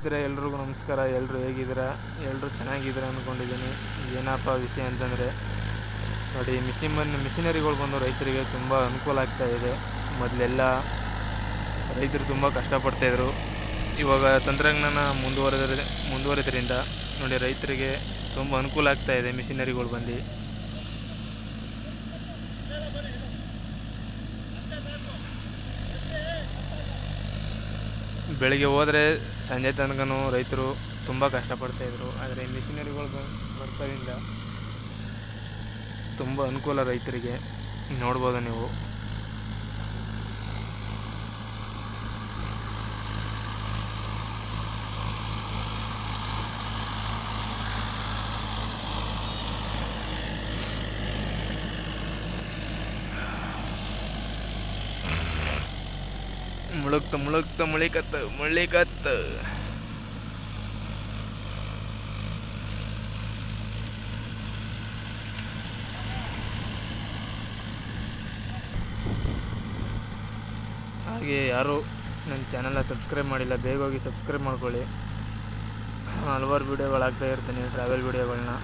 ಇದ್ರೆ ಎಲ್ರಿಗೂ ನಮಸ್ಕಾರ ಎಲ್ಲರೂ ಹೇಗಿದ್ದೀರಾ? ಎಲ್ಲರೂ ಚೆನ್ನಾಗಿದ್ದೀರಾ ಅಂದ್ಕೊಂಡಿದ್ದೀನಿ ಏನಪ್ಪ ವಿಷಯ ಅಂತಂದರೆ, ನೋಡಿ, ಮಿಷಿನ್ ಬಂದು ಮಿಷಿನರಿಗಳು ಬಂದು ರೈತರಿಗೆ ತುಂಬ ಅನುಕೂಲ ಆಗ್ತಾ ಇದೆ. ಮೊದಲೆಲ್ಲ ರೈತರು ತುಂಬ ಕಷ್ಟಪಡ್ತಾಯಿದ್ರು ಇವಾಗ ತಂತ್ರಜ್ಞಾನ ಮುಂದುವರೆದ ಮುಂದುವರೆದ್ರಿಂದ, ನೋಡಿ, ರೈತರಿಗೆ ತುಂಬ ಅನುಕೂಲ ಆಗ್ತಾ ಇದೆ ಮಿಷಿನರಿಗಳು ಬಂದು. ಬೆಳಿಗ್ಗೆ ಹೋದರೆ ಸಂಜೆ ತನಕನೂ ರೈತರು ತುಂಬ ಕಷ್ಟಪಡ್ತಾಯಿದ್ರು ಆದರೆ ಮಿಷಿನರಿಗಳು ಬರ್ತಾರಿಂದ ತುಂಬ ಅನುಕೂಲ ರೈತರಿಗೆ. ನೋಡ್ಬೋದು ನೀವು. ಮುಳುಗ್ತ ಮುಳುಗ್ತ, ಮುಳಿಕತ್ತ ಮುಳಿಕತ್ತ ಹಾಗೆ ಯಾರು ನನ್ನ ಚಾನಲ್ನ ಸಬ್ಸ್ಕ್ರೈಬ್ ಮಾಡಿಲ್ಲ ಬೇಗ ಹೋಗಿ ಸಬ್ಸ್ಕ್ರೈಬ್ ಮಾಡ್ಕೊಳ್ಳಿ. ಹಲವಾರು ವೀಡಿಯೋಗಳು ಆಗ್ತಾ ಇರ್ತೀನಿ, ಟ್ರಾವೆಲ್ ವೀಡಿಯೋಗಳನ್ನ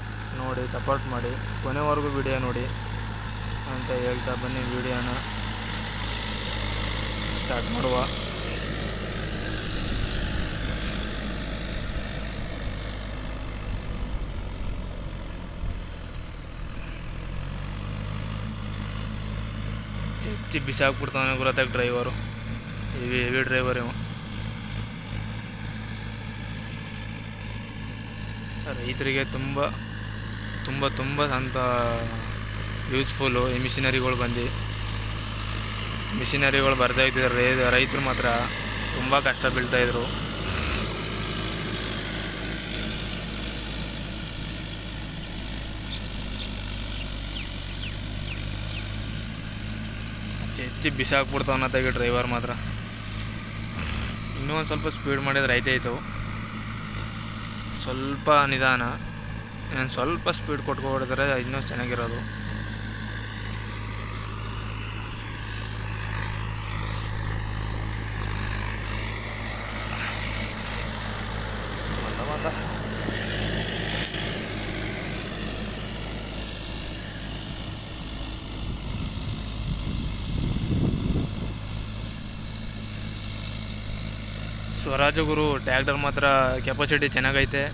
ನೋಡಿ, ಸಪೋರ್ಟ್ ಮಾಡಿ, ಕೊನೆವರೆಗೂ ವೀಡಿಯೋ ನೋಡಿ ಅಂತ ಹೇಳ್ತಾ ಬನ್ನಿ, ವೀಡಿಯೋನ. ಸ್ಟಾರ್ಟ್ ಮಾಡುವ ಚೆಚ್ಚಿ ಬಿಸಾಕ್ಬಿಡ್ತಾನೆ ಗುರತಾಗ ಡ್ರೈವರು ಹೆವಿ ಹೆವಿ ಡ್ರೈವರ್ ಇವ ರೈತರಿಗೆ ತುಂಬ ತುಂಬ ತುಂಬ ಅಂತ ಯೂಸ್ಫುಲ್ಲು ಈ ಮಿಷಿನರಿಗಳು ಬಂದು ಮಿಷಿನರಿಗಳು ಬರ್ತಾ ಇದ್ದಿದ್ರೆ ರೈತರು ಮಾತ್ರ ತುಂಬ ಕಷ್ಟ ಬೀಳ್ತಾಯಿದ್ರು ಬಿಸಾಕ್ಬಿಡ್ತಾವ ಅನ್ನತ್ತಾಗಿ ಡ್ರೈವರ್ ಮಾತ್ರ. ಇನ್ನೂ ಒಂದು ಸ್ವಲ್ಪ ಸ್ಪೀಡ್ ಮಾಡಿದ್ರೆ ಆಯ್ತಾಯಿತ್ತು ಸ್ವಲ್ಪ ನಿಧಾನ. ಸ್ವಲ್ಪ ಸ್ಪೀಡ್ ಕೊಟ್ಕೊಬಿಡಿದ್ರೆ ಇನ್ನೂ ಚೆನ್ನಾಗಿರೋದು ಬಂದ ಬಂದ ಸ್ವರಾಜ ಗುರು ಟ್ಯಾಕ್ಟರ್ ಮಾತ್ರ ಕೆಪಾಸಿಟಿ ಚೆನ್ನಾಗೈತೆ.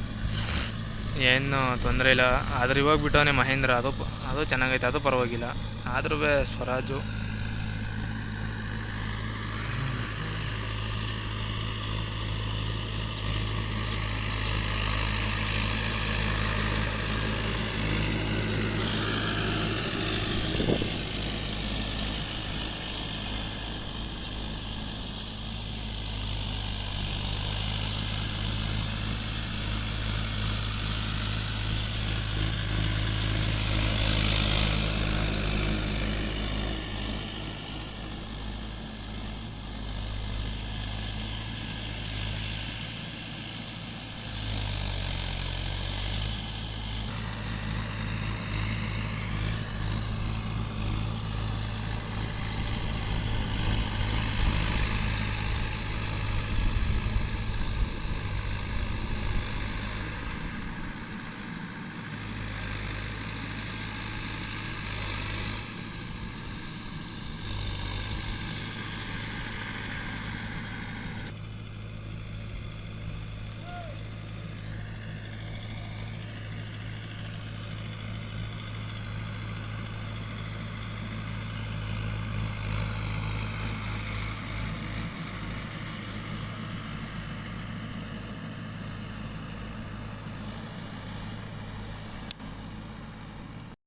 ಏನು ತೊಂದರೆ ಇಲ್ಲ. ಆದ್ರೆ ಇವಾಗ ಬಿಟ್ಟವನೇ ಮಹೇಂದ್ರ. ಅದು ಅದು ಚೆನ್ನಾಗೈತೆ, ಅದು ಪರವಾಗಿಲ್ಲ. ಆದ್ರೂ ಸ್ವರಾಜು.